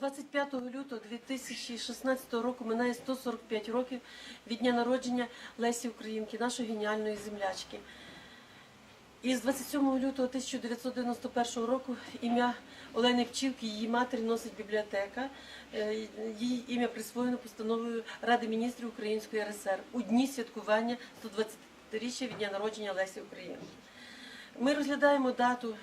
25 лютого 2016 року минає 145 років від дня народження Лесі Українки, нашої геніальної землячки. І з 27 лютого 1991 року ім'я Олени Пчілки, її матері, носить бібліотека. Е, Її ім'я присвоєно постановою Ради міністрів Української РСР у дні святкування 120-річчя від дня народження Лесі Українки. Ми розглядаємо дату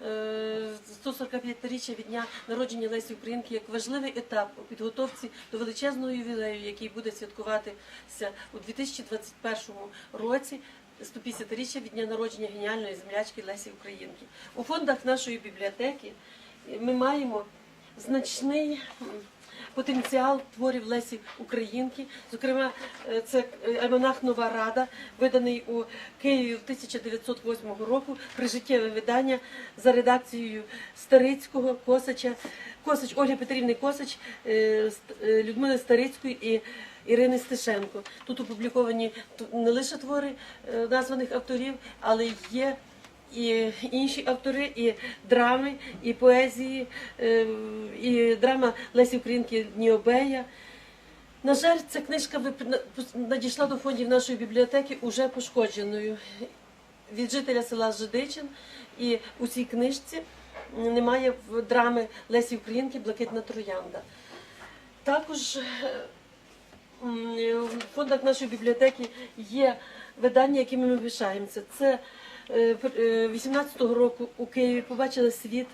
145-річчя від дня народження Лесі Українки як важливий етап у підготовці до величезного ювілею, який буде святкуватися у 2021 році. 150-річчя від дня народження геніальної землячки Лесі Українки. У фондах нашої бібліотеки ми маємо значний потенціал творів Лесі Українки. Зокрема, е, це е, альманах Нова Рада, виданий у Києві 1908 року, прижиттєве видання за редакцією Старицького, Косача, Косач Ольги Петрівни Косач, е, Людмили Старицької і Ірини Стешенко. Тут опубліковані не лише твори названих авторів, але є і інші автори, і драми, і поезії, е, і драма Лесі Українки Ніобея. На жаль, ця книжка надійшла до фондів нашої бібліотеки уже пошкодженою від жителя села Жидичин. І у цій книжці немає драми Лесі Українки Блакитна троянда. Також е, в фондах нашої бібліотеки є видання, якими ми пишаємося. Це 18-го року у Києві побачила світ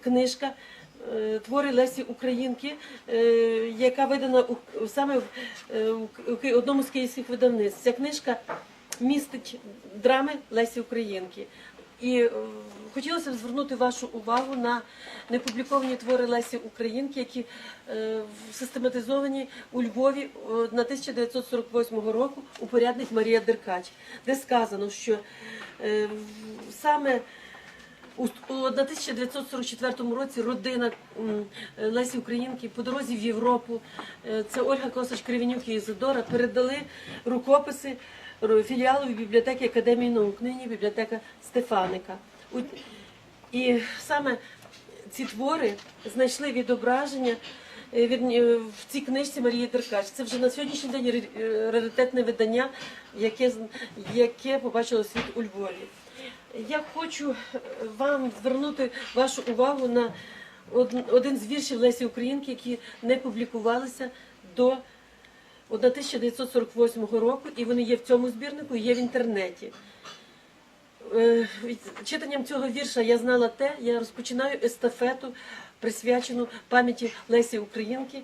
книжка. е, Твори Лесі Українки, е, яка видана саме в е, одному з київських видавництв. Ця книжка містить драми Лесі Українки. І е, хотілося б звернути вашу увагу на непубліковані твори Лесі Українки, які е, систематизовані у Львові е, на 1948 року у порядник Марія Деркач, де сказано, що саме у у 1944 році родина Лесі Українки по дорозі в Європу, це Ольга Косач Кривенюк і Ізодора, передали рукописи філіалові бібліотеки Академії наук, нині бібліотека Стефаника. І саме ці твори знайшли відображення е, е, в цій книжці Марії Деркач. Це вже на сьогоднішній день е, раритетне видання, яке, яке побачило світ у Львові. Я хочу е, вам звернути вашу увагу на один з віршів Лесі Українки, які не публікувалися до 1948 року, і вони є в цьому збірнику, і є в інтернеті. Е, Читанням цього вірша я знала те, я розпочинаю естафету, присвячену пам'яті Лесі Українки,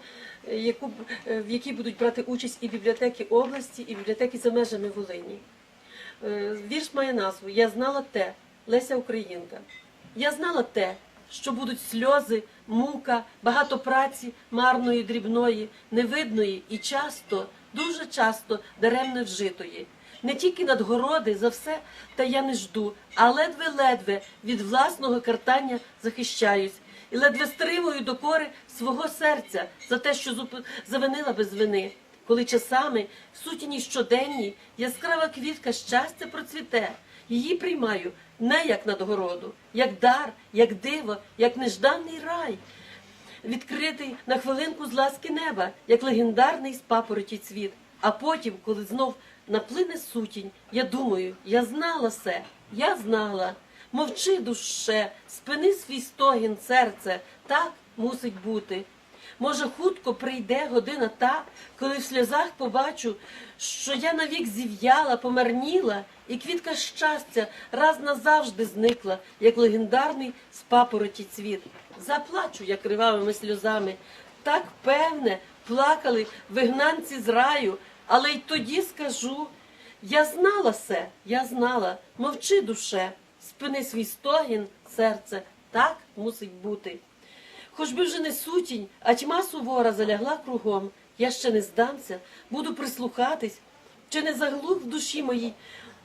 е, яку, е, в якій будуть брати участь і бібліотеки області, і бібліотеки за межами Волині. Вірш має назву Я знала те, Леся Українка. Я знала те, що будуть сльози, мука, багато праці, марної, дрібної, невидної і часто, дуже часто даремне вжитої. Не тільки надгороди за все, та я не жду, а ледве-ледве від власного картання захищаюсь. І ледве стримую докори свого серця за те, що зуп- завинила без вини коли часами в сутіні щоденній яскрава квітка щастя процвіте. Її приймаю не як надгороду, як дар, як диво, як нежданий рай, відкритий на хвилинку з ласки неба, як легендарний з папороті цвіт. А потім, коли знов наплине сутінь, я думаю, я знала все, я знала. Мовчи, душе, спини свій стогін, серце, так мусить бути. Може, хутко прийде година та, коли в сльозах побачу, що я навік зів'яла, помарніла, і квітка щастя раз назавжди зникла, як легендарний з папороті цвіт. Заплачу я кривавими сльозами. Так певне, плакали вигнанці з раю, але й тоді скажу. Я знала все, я знала, мовчи, душе, спини свій стогін, серце, так мусить бути. Хоч би вже не сутінь, а тьма сувора залягла кругом, я ще не здамся, буду прислухатись, чи не заглух в душі моїй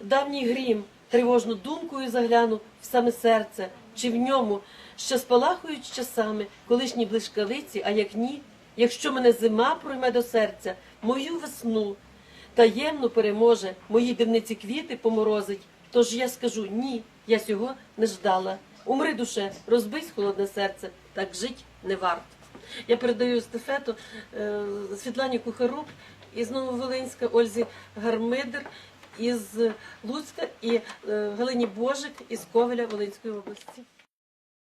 давній грім, тривожну думкою загляну в саме серце, чи в ньому ще спалахують часами колишні блискавиці, а як ні, якщо мене зима пройме до серця, мою весну. Таємно переможе, мої дивниці квіти поморозить. Тож я скажу ні, я цього не ждала. Умри, душе, розбись холодне серце, так жить не варт. Я передаю естафету е, Світлані Кухарук із Нововолинська, Ользі Гармидер із Луцька і е, Галині Божик із Ковеля Волинської області.